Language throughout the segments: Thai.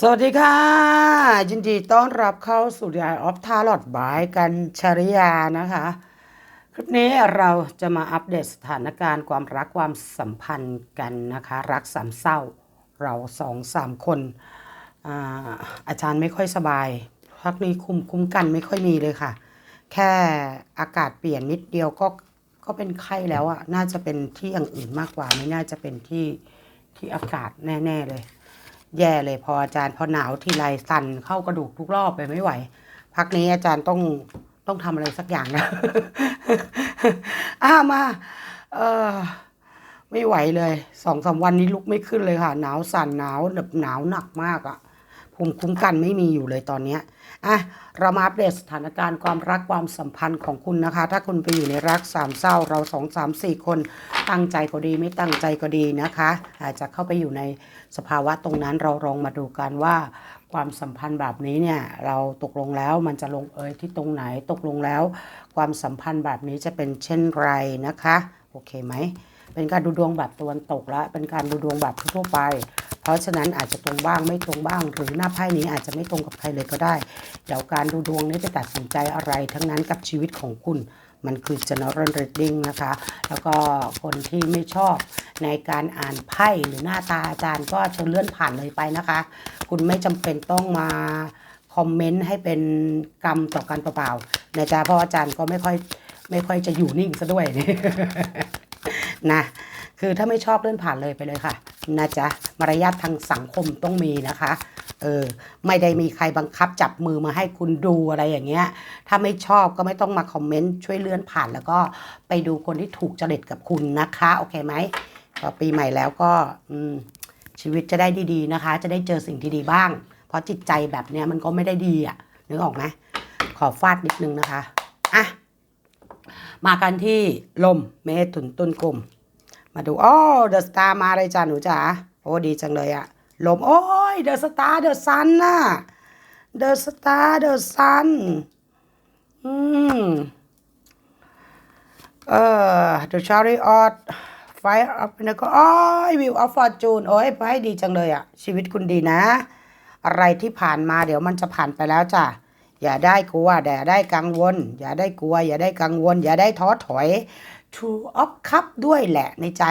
สวัสดีค่ะ ยินดีต้อนรับเข้าสู่ยายออฟทาร์ลอดบายกันชริยานะคะ คลิปนี้เราจะมาอัปเดตสถานการณ์ความรักความสัมพันธ์กันนะคะ รักสามเศร้า เราสองสามคนอาอาจารย์ไม่ค่อยสบายพักนี้คุมคุ้มกันไม่ค่อยมีเลยค่ะ แค่อากาศเปลี่ยนนิดเดียวก็ก็เป็นไข้แล้วอะน่าจะเป็นที่อย่างอื่นมากกว่า ไม่น่าจะเป็นที่ที่อากาศแน่ ๆ เลย แย่เลยพออาจารย์พอหนาวทีไรสั่นเข้ากระดูกทุกรอบไปไม่ไหว พักนี้อาจารย์ต้องต้องทำอะไรสักอย่างนะอ้ามา เออไม่ไหวเลยสองสามวันนี้ลุกไม่ขึ้นเลยค่ะ หนาวสั่นหนาวแบบหนาวหนักมากอะภูมิคุ้มกันไม่มีอยู่เลยตอนเนี้ย อะเรามาอัปเดตสถานการณ์ความรักความสัมพันธ์ของคุณนะคะ ถ้าคุณไปอยู่ในรักสามเศร้าเราสองสามสี่คนตั้งใจก็ดีไม่ตั้งใจก็ดีนะคะอาจจะเข้าไปอยู่ในสภาวะตรงนั้นเราลองมาดูกันว่า ความสัมพันธ์แบบนี้เนี่ยเราตกลงแล้วมันจะลงเอยที่ตรงไหนตกลงแล้ว ความสัมพันธ์แบบนี้จะเป็นเช่นไรนะคะ โอเคไหม เป็นการดูดวงแบบตะวันตกและเป็นการดูดวงแบบทั่วไป เพราะฉะนั้นอาจจะตรงบ้างไม่ตรงบ้าง หรือหน้าไพ่นี้อาจจะไม่ตรงกับใครเลยก็ได้ เดี๋ยวการดูดวงนี้จะตัดสินใจอะไรทั้งนั้นกับชีวิตของคุณมันคือ general reading นะคะ แล้วก็คนที่ไม่ชอบในการอ่านไพ่หรือหน้าตาอาจารย์ก็เชิญเลื่อนผ่านเลยไปนะคะ คุณไม่จำเป็นต้องมาคอมเมนต์ให้เป็นกรรมต่อกันเปล่าๆนะจ๊ะเพราะอาจารย์ก็ไม่ค่อยไม่ค่อยจะอยู่นิ่งซะด้วย นะคือถ้าไม่ชอบเลื่อนผ่านเลยไปเลยค่ะนะจ๊ะมารยาททางสังคมต้องมีนะคะเออไม่ได้มีใครบังคับจับมือมาให้คุณดูอะไรอย่างเงี้ย ถ้าไม่ชอบก็ไม่ต้องมาคอมเมนต์ช่วยเลื่อนผ่านแล้วก็ไปดูคนที่ถูกจริตกับคุณนะคะ โอเคไหมพอปีใหม่แล้วก็ชีวิตจะได้ดีๆนะคะ จะได้เจอสิ่งที่ดีบ้าง เพราะจิตใจแบบเนี้ยมันก็ไม่ได้ดีอะ่ะนึกออกไหมขอฟาดนิดนึงนะคะอะ มากันที่ลมเมถุนต้นกลุ่ม มาดูอ๋อเดอะสตาร์มาเลยจ้าหนูจ๋าโอ้ดีจังเลยอะลม โอ้ยเดอะสตาร์เดอะซันน่ะเดอะสตาร์เดอะซันอืมเอ่อ The Chariot Fire of Pinnacle โอ้ย View of Fortune โอ้ยไปดีจังเลยอะชีวิตคุณดีนะ อะไรที่ผ่านมาเดี๋ยวมันจะผ่านไปแล้วจ้ะ อย่าได้กลัวอย่าได้กังวล อย่าได้กลัว อย่าได้กังวล อย่าได้ท้อถอย True of Cup ด้วยแหละในใจ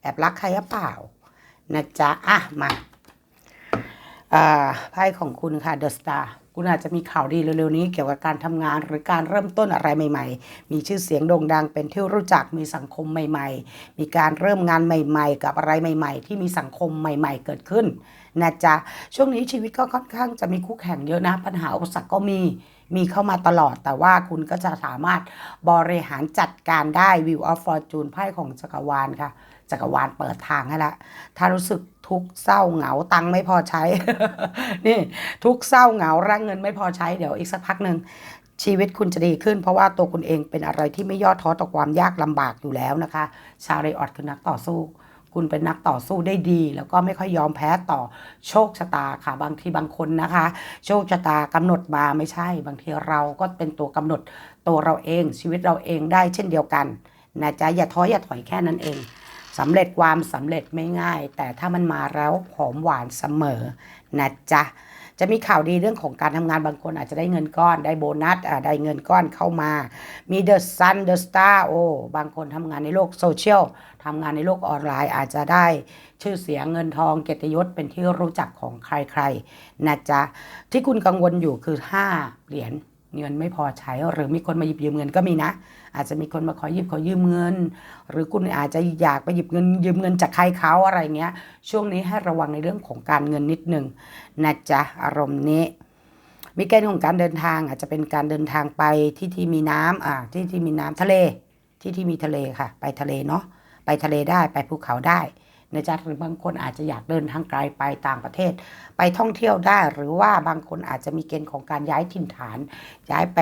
แอบรักใครหรือเปล่านะจ๊ะอะมาไพ่ของคุณค่ะ The Star คุณอาจจะมีข่าวดีเร็วๆนี้เกี่ยวกับการทำงานหรือการเริ่มต้นอะไรใหม่ ๆ มีชื่อเสียงโด่งดังเป็นที่รู้จักมีสังคมใหม่ ๆ มีการเริ่มงานใหม่ ๆ กับอะไรใหม่ ๆ ที่มีสังคมใหม่ ๆ เกิดขึ้น นะจ๊ะช่วงนี้ชีวิตก็ค่อนข้างจะมีคู่แข่งเยอะนะ ปัญหาอุปสรรคก็มีมีเข้ามาตลอด แต่ว่าคุณก็จะสามารถบริหารจัดการได้ View of Fortune ไพ่ของจักรวาลค่ะ จักรวาลเปิดทางให้ละถ้ารู้สึกทุกข์เศร้าเหงาตังค์ไม่พอใช้ นี่ทุกข์เศร้าเหงาร่างเงินไม่พอใช้เดี๋ยวอีกสักพักหนึ่งชีวิตคุณจะดีขึ้น เพราะว่าตัวคุณเองเป็นอะไรที่ไม่ย่อท้อต่อความยากลำบากอยู่แล้วนะคะ ชาเรออดคือนักต่อสู้ คุณเป็นนักต่อสู้ได้ดี แล้วก็ไม่ค่อยยอมแพ้ต่อโชคชะตาค่ะ บางทีบางคนนะคะ โชคชะตากำหนดมาไม่ใช่ บางทีเราก็เป็นตัวกำหนดตัวเราเองชีวิตเราเองได้เช่นเดียวกันนะจ๊ะอย่าท้ออย่าถอยแค่นั้นเองสำเร็จความสำเร็จไม่ง่าย แต่ถ้ามันมาแล้วหอมหวานเสมอนะจ๊ะ จะมีข่าวดีเรื่องของการทำงานบางคนอาจจะได้เงินก้อน ได้โบนัสอ่าได้เงินก้อนเข้ามา มีเดอะซันเดอะสตาร์โอ้บางคนทำงานในโลกโซเชียลทำงานในโลกออนไลน์อาจจะได้ชื่อเสียงเงินทองเกียรติยศเป็นที่รู้จักของใครๆนะจ๊ะที่คุณกังวลอยู่คือ 5 เหรียญ เงินไม่พอใช้ หรือมีคนมาหยิบยืมเงินก็มีนะ อาจจะมีคนมาขอหยิบขอยืมเงิน หรือคุณอาจจะอยากไปหยิบเงินยืมเงินจากใครเขาอะไรเงี้ย ช่วงนี้ให้ระวังในเรื่องของการเงินนิดหนึ่งนะจ๊ะอารมณ์นี้ มีเกณฑ์ของการเดินทางอาจจะเป็นการเดินทางไปที่ที่มีน้ำอ่าที่ที่มีน้ำทะเล ที่ที่มีทะเลค่ะ ไปทะเลเนาะไปทะเลได้ไปภูเขาได้ นะจ๊ะหรือบางคนอาจจะอยากเดินทางไกลไปต่างประเทศ ไปท่องเที่ยวได้หรือว่าบางคนอาจจะมีเกณฑ์ของการย้ายถิ่นฐาน ย้ายไป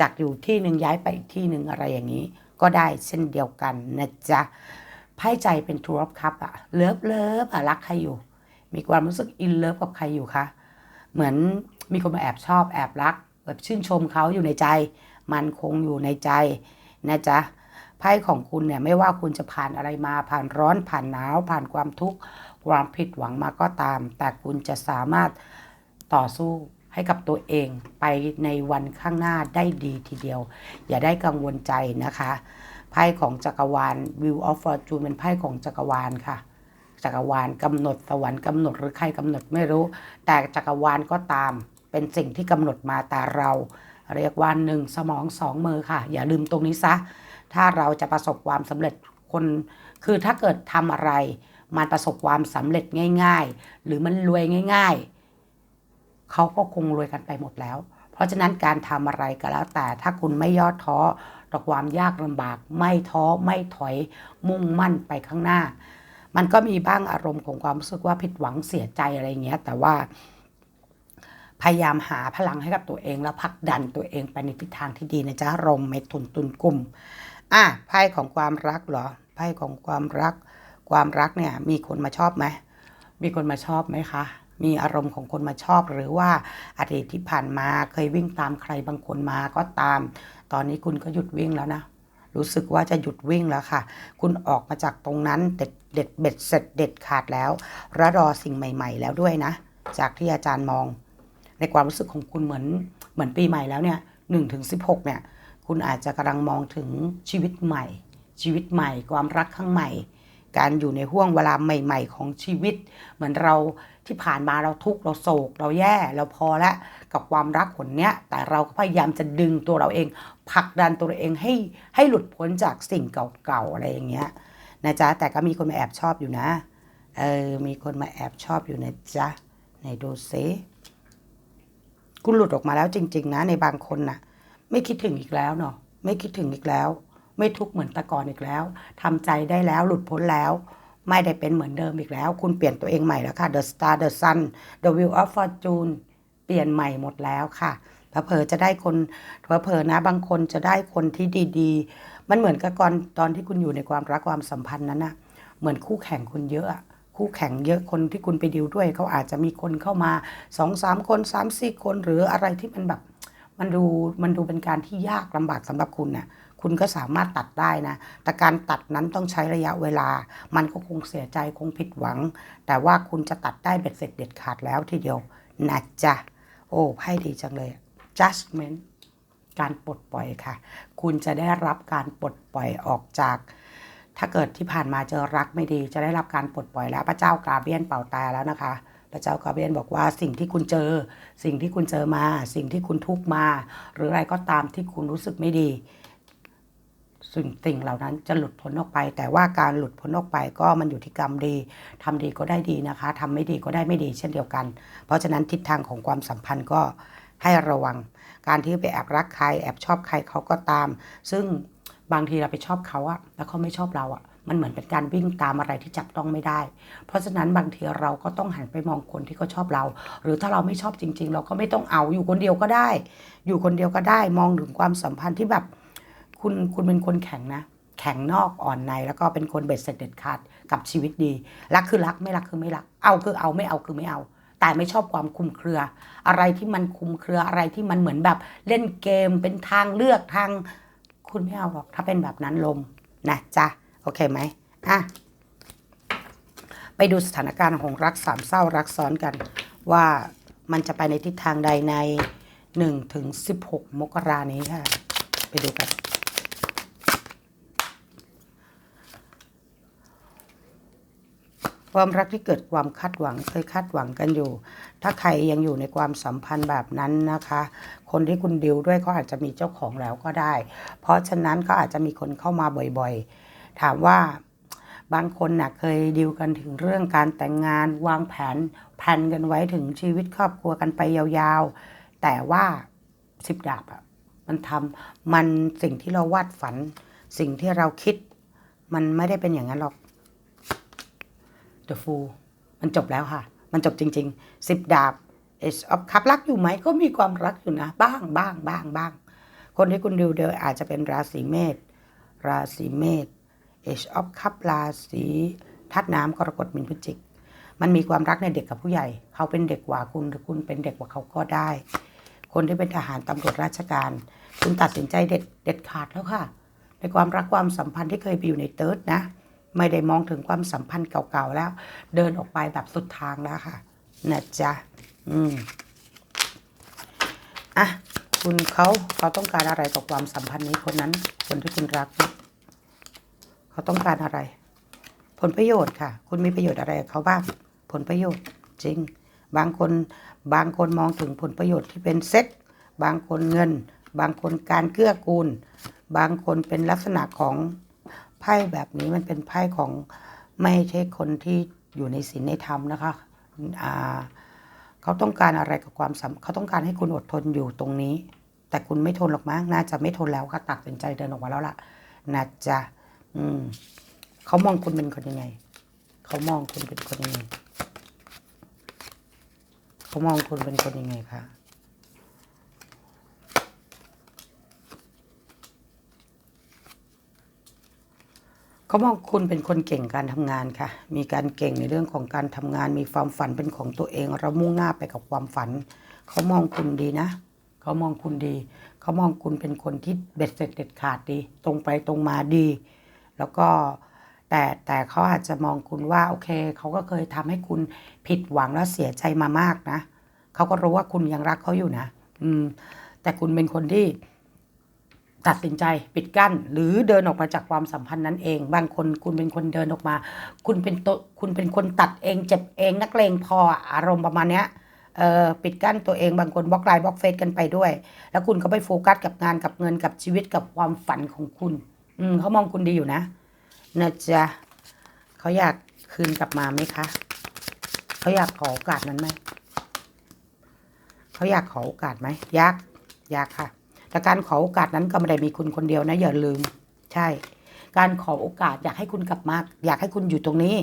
จากอยู่ที่หนึ่งย้ายไปอีกที่หนึ่งอะไรอย่างนี้ ก็ได้เช่นเดียวกันนะจ๊ะไพ่ใจเป็นทูรอฟคัพอะเลิฟเลิฟอะรักใครอยู่ มีความรู้สึกอินเลิฟกับใครอยู่คะเหมือนมีคนมาแอบชอบแอบรักแบบชื่นชมเขาอยู่ในใจ มันคงอยู่ในใจนะจ๊ะ ไพ่ของคุณเนี่ยไม่ว่าคุณจะผ่านอะไรมาผ่านร้อนผ่านหนาว ผ่านความทุกข์ความผิดหวังมาก็ตาม แต่คุณจะสามารถต่อสู้ให้กับตัวเองไปในวันข้างหน้าได้ดีทีเดียว อย่าได้กังวลใจนะคะไพ่ของจักรวาล View of Fortune เป็นไพ่ของจักรวาลค่ะ จักรวาลกำหนดสวรรค์กำหนดหรือใครกำหนดไม่รู้ แต่จักรวาลก็ตาม เป็นสิ่งที่กำหนดมาแต่เรา เรียกว่าหนึ่งสมองสองมือค่ะ อย่าลืมตรงนี้ซะ ถ้าเราจะประสบความสำเร็จคน คือถ้าเกิดทำอะไร มันประสบความสำเร็จง่าย ๆ หรือมันรวยง่าย ๆ เขาก็คงรวยกันไปหมดแล้ว เพราะฉะนั้นการทำอะไรก็แล้ว แต่ถ้าคุณไม่ย่อท้อต่อความยากลำบาก ไม่ท้อไม่ถอย มุ่งมั่นไปข้างหน้า มันก็มีบ้างอารมณ์ของความรู้สึกว่าผิดหวังเสียใจอะไรเงี้ย แต่ว่าพยายามหาพลังให้กับตัวเองแล้วผลักดันตัวเองไปในทิศทางที่ดีนะจ๊ะรมเมทุนตุนกลุ่ม อะไพ่ของความรักเหรอไพ่ของความรัก ความรักเนี่ยมีคนมาชอบไหมมีคนมาชอบไหมคะ มีอารมณ์ของคนมาชอบ หรือว่าอดีตที่ผ่านมาเคยวิ่งตามใครบางคนมาก็ตาม ตอนนี้คุณก็หยุดวิ่งแล้วนะรู้สึกว่าจะหยุดวิ่งแล้วค่ะ คุณออกมาจากตรงนั้นเด็ดเด็ดเบ็ดเสร็จเด็ดขาดแล้วและรอสิ่งใหม่ ๆ แล้วด้วยนะ จากที่อาจารย์มอง ในความรู้สึกของคุณเหมือนเหมือนปีใหม่แล้วเนี่ยหนึ่งถึงสิบหกเนี่ย คุณอาจจะกำลังมองถึงชีวิตใหม่ ชีวิตใหม่ ความรักข้างใหม่ การอยู่ในห่วงเวลาใหม่ ๆ ของชีวิต เหมือนเราที่ผ่านมาเราทุกข์เราโศก เราแย่เราพอแล้วกับความรักคนเนี้ย แต่เราก็พยายามจะดึงตัวเราเองผลักดันตัวเราเองให้ให้หลุดพ้นจากสิ่งเก่าๆอะไรอย่างเงี้ยนะจ๊ะแต่ก็มีคนมาแอบชอบอยู่นะเออมีคนมาแอบชอบอยู่นะจ๊ะไหนดูซิคุณหลุดออกมาแล้วจริง ๆ นะในบางคนน่ะ ไม่คิดถึงอีกแล้วเนาะไม่คิดถึงอีกแล้ว ไม่ทุกข์เหมือนแต่ก่อนอีกแล้วทำใจได้แล้วหลุดพ้นแล้ว ไม่ได้เป็นเหมือนเดิมอีกแล้ว คุณเปลี่ยนตัวเองใหม่แล้วค่ะ The Star The Sun The Wheel of Fortune เปลี่ยนใหม่หมดแล้วค่ะเผลอจะได้คนเผลอนะบางคนจะได้คนที่ดีๆ มันเหมือนกับก่อนตอนที่คุณอยู่ในความรักความสัมพันธ์นั้นนะเหมือนคู่แข่งคุณเยอะคู่แข่งเยอะคนที่คุณไปดิวด้วยเขาอาจจะมีคนเข้ามาสองสามคนสามสี่คนหรืออะไรที่มันแบบ มันดูมันดูเป็นการที่ยากลำบากสำหรับคุณน่ะคุณก็สามารถตัดได้นะ แต่การตัดนั้นต้องใช้ระยะเวลา มันก็คงเสียใจคงผิดหวัง แต่ว่าคุณจะตัดได้เบ็ดเสร็จเด็ดขาดแล้วทีเดียวนะจ๊ะ โอ้ไพ่ดีจังเลย judgment การปลดปล่อยค่ะ คุณจะได้รับการปลดปล่อยออกจาก ถ้าเกิดที่ผ่านมาเจอรักไม่ดี จะได้รับการปลดปล่อยแล้ว พระเจ้ากาเบียนเป่าตาแล้วนะคะ พระเจ้ากราเบียนบอกว่าสิ่งที่คุณเจอ สิ่งที่คุณเจอมา สิ่งที่คุณทุกมา หรืออะไรก็ตามที่คุณรู้สึกไม่ดี สิ่งสิ่งเหล่านั้นจะหลุดพ้นออกไป แต่ว่าการหลุดพ้นออกไปก็มันอยู่ที่กรรมดีทำดีก็ได้ดีนะคะทำไม่ดีก็ได้ไม่ดีเช่นเดียวกัน เพราะฉะนั้นทิศทางของความสัมพันธ์ก็ให้ระวัง การที่ไปแอบรักใครแอบชอบใครเขาก็ตาม ซึ่งบางทีเราไปชอบเขาอะแล้วเขาไม่ชอบเราอะ มันเหมือนเป็นการวิ่งตามอะไรที่จับต้องไม่ได้ เพราะฉะนั้นบางทีเราก็ต้องหันไปมองคนที่เขาชอบเรา หรือถ้าเราไม่ชอบจริง ๆ เราก็ไม่ต้องเอาอยู่คนเดียวก็ได้ อยู่คนเดียวก็ได้ มองถึงความสัมพันธ์ที่แบบ คุณคุณเป็นคนแข็งนะ แข็งนอกอ่อนในแล้วก็เป็นคนเบ็ดเสร็จเด็ดขาดกับชีวิตดี รักคือรักไม่รักคือไม่รัก เอาคือเอาไม่เอาคือไม่เอาแต่ไม่ชอบความคุมเครือ อะไรที่มันคุมเครืออะไรที่มันเหมือนแบบเล่นเกมเป็นทางเลือกทาง คุณไม่เอาหรอกถ้าเป็นแบบนั้นลมนะจ๊ะ โอเคไหมอะไปดูสถานการณ์ของรักสามเศร้ารักซ้อนกัน ว่ามันจะไปในทิศทางใดใน1ถึง16 มกรานี้ค่ะ ไปดูกัน ความรักที่เกิดความคาดหวังเคยคาดหวังกันอยู่ ถ้าใครยังอยู่ในความสัมพันธ์แบบนั้นนะคะ คนที่คุณดิวด้วยก็อาจจะมีเจ้าของแล้วก็ได้ เพราะฉะนั้นก็อาจจะมีคนเข้ามาบ่อยๆ ถามว่าบางคนน่ะเคยดิวกันถึงเรื่องการแต่งงานวางแผนแผนกันไว้ถึงชีวิตครอบครัวกันไปยาวๆ แต่ว่าสิบดาบอะมันทำมันสิ่งที่เราวาดฝัน สิ่งที่เราคิด มันไม่ได้เป็นอย่างนั้นหรอก The Fool มันจบแล้วค่ะ มันจบจริงๆสิบดาบ Ace of Cup รักอยู่ไหมก็มีความรักอยู่นะ บ้างบ้างบ้างบ้างคนที่คุณดูเดียวอาจจะเป็นราศีเมษราศีเมษ Ace of Cup ราศีธาตุน้ำกรกฎมินพิจิก มันมีความรักในเด็กกับผู้ใหญ่ เขาเป็นเด็กกว่าคุณหรือคุณเป็นเด็กกว่าเขาก็ได้ คนที่เป็นทหารตำรวจราชการ คุณตัดสินใจเด็ดเด็ดขาดแล้วค่ะ ในความรักความสัมพันธ์ที่เคยไปอยู่ในเติร์ดนะ ไม่ได้มองถึงความสัมพันธ์เก่าๆแล้ว เดินออกไปแบบสุดทางแล้วค่ะนะจ๊ะอืมอะคุณเขาเขาต้องการอะไรกับความสัมพันธ์นี้คนนั้น คนที่คุณรักนี่ย เขาต้องการอะไร ผลประโยชน์ค่ะ คุณมีประโยชน์อะไรเขาบ้างผลประโยชน์จริง บางคนบางคนมองถึงผลประโยชน์ที่เป็นเซ็กบางคนเงิน บางคนการเกื้อกูล บางคนเป็นลักษณะของไพ่แบบนี้มันเป็นไพ่ของไม่ใช่คนที่อยู่ในศีลในธรรมนะคะอ่าเขาต้องการอะไรกับความสัมเขาต้องการให้คุณอดทนอยู่ตรงนี้ แต่คุณไม่ทนหรอกมั้งน่าจะไม่ทนแล้วค่ะตัดสินใจเดินออกมาแล้วล่ะนะจ๊ะ อืมเขามองคุณเป็นคนยังไง เขามองคุณเป็นคนยังไง เขามองคุณเป็นคนยังไงคะเขามองคุณเป็นคนเก่งการทำงานค่ะ มีการเก่งในเรื่องของการทำงาน มีความฝันเป็นของตัวเอง เรามุ่งหน้าไปกับความฝัน เขามองคุณดีนะ เขามองคุณดี เขามองคุณเป็นคนที่เบ็ดเสร็จเด็ดขาดดี ตรงไปตรงมาดี แล้วก็แต่แต่เขาอาจจะมองคุณว่าโอเคเขาก็เคยทำให้คุณผิดหวังและเสียใจมามากนะเขาก็รู้ว่าคุณยังรักเขาอยู่นะ อืม แต่คุณเป็นคนที่ตัดสินใจปิดกั้น หรือเดินออกมาจากความสัมพันธ์นั้นเอง บางคนคุณเป็นคนเดินออกมา คุณเป็นตัวคุณเป็นคนตัดเอง เจ็บเอง นักเลงพออารมณ์ประมาณเนี้ยเออปิดกั้นตัวเองบางคนบล็อกไลน์บล็อกเฟซกันไปด้วย แล้วคุณก็ไปโฟกัสกับงานกับเงินกับชีวิตกับความฝันของคุณ อืมเขามองคุณดีอยู่นะนะจ๊ะเขาอยากคืนกลับมาไหมคะเขาอยากขอโอกาสนั้นไหมเขาอยากขอโอกาสไหมอยากอยากค่ะ แต่การขอโอกาสนั้นก็ไม่ได้มีคุณคนเดียวนะ อย่าลืม ใช่ การขอโอกาสอยากให้คุณกลับมา อยากให้คุณอยู่ตรงนี้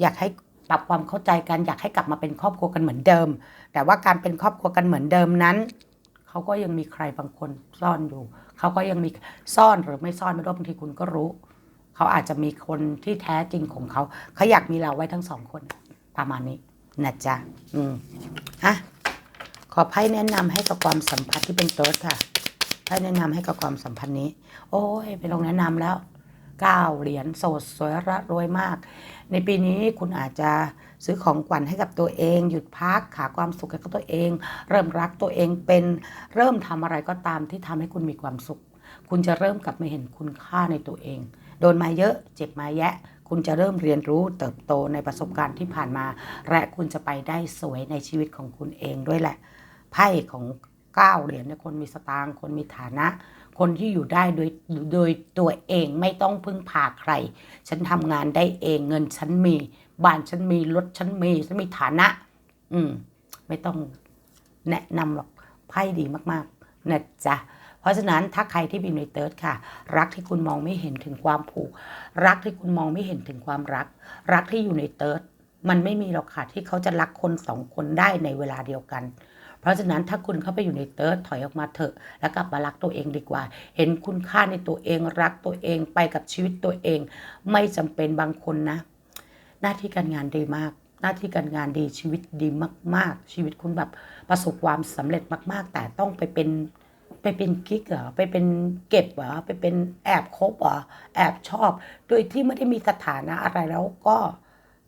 อยากให้ปรับความเข้าใจกันอยากให้กลับมาเป็นครอบครัวกันเหมือนเดิม แต่ว่าการเป็นครอบครัวกันเหมือนเดิมนั้น เขาก็ยังมีใครบางคนซ่อนอยู่ เขาก็ยังมีซ่อนหรือไม่ซ่อนไม่รู้บางทีคุณก็รู้ เขาอาจจะมีคนที่แท้จริงของเขา เขาอยากมีเราไว้ทั้งสองคน ประมาณนี้นะจ๊ะ อืมอะขอไพ่แนะนำให้กับความสัมพันธ์ที่เป็นต๊ดค่ะไพ่แนะนำให้กับความสัมพันธ์นี้ โอ้ยไปลงแนะนำแล้วเก้าเหรียญโสดสวยระรวยมาก ในปีนี้คุณอาจจะ ซื้อของขวัญให้กับตัวเอง หยุดพักหาความสุขให้กับตัวเอง เริ่มรักตัวเองเป็นเริ่มทำอะไรก็ตามที่ทำให้คุณมีความสุข คุณจะเริ่มกลับมาเห็นคุณค่าในตัวเอง โดนมาเยอะเจ็บมาแยะ คุณจะเริ่มเรียนรู้เติบโตในประสบการณ์ที่ผ่านมา และคุณจะไปได้สวยในชีวิตของคุณเองด้วยแหละไพ่ของเก้าเหรียญเนี่ยคนมีสตางค์คนมีฐานะ คนที่อยู่ได้โดยโดยตัวเองไม่ต้องพึ่งพาใคร ฉันทำงานได้เองเงินฉันมี บ้านฉันมีรถฉันมีฉันมีฐานะ อืม ไม่ต้องแนะนำหรอกไพ่ดีมากๆนะจ๊ะเพราะฉะนั้นถ้าใครที่มีในเติร์ดค่ะ รักที่คุณมองไม่เห็นถึงความผูก รักที่คุณมองไม่เห็นถึงความรัก รักที่อยู่ในเติร์ดมันไม่มีหรอกค่ะที่เขาจะรักคนสองคนได้ในเวลาเดียวกัน เพราะฉะนั้นถ้าคุณเข้าไปอยู่ในเติร์ดถอยออกมาเถอะ แล้วกลับมารักตัวเองดีกว่า เห็นคุณค่าในตัวเองรักตัวเองไปกับชีวิตตัวเอง ไม่จำเป็นบางคนนะ หน้าที่การงานดีมาก หน้าที่การงานดีชีวิตดีมาก ๆ ชีวิตคุณแบบประสบความสำเร็จมาก ๆ แต่ต้องไปเป็นไปเป็นกิ๊กเหรอไปเป็นเก็บเหรอไปเป็นแอบคบเหรอแอบชอบ โดยที่ไม่ได้มีสถานะอะไรแล้วก็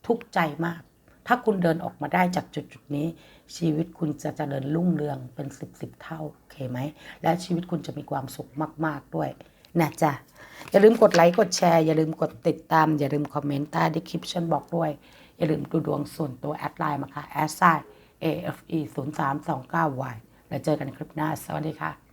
ทุกข์ใจมาก ถ้าคุณเดินออกมาได้จากจุดจุดนี้ ชีวิตคุณจะเจริญรุ่งเรืองเป็นสิบสิบเท่าโอเคไหมและชีวิตคุณจะมีความสุขมาก ๆด้วย นะจ๊ะ อย่าลืมกดไลค์กดแชร์อย่าลืมกดติดตาม อย่าลืมคอมเมนต์ใต้ดีคลิปชันบอกด้วย อย่าลืมดูดวงส่วนตัวแอดไลน์มาค่ะแอดไซ AFE 0 3 2 9 y แล้วเจอกันในคลิปหน้า สวัสดีค่ะ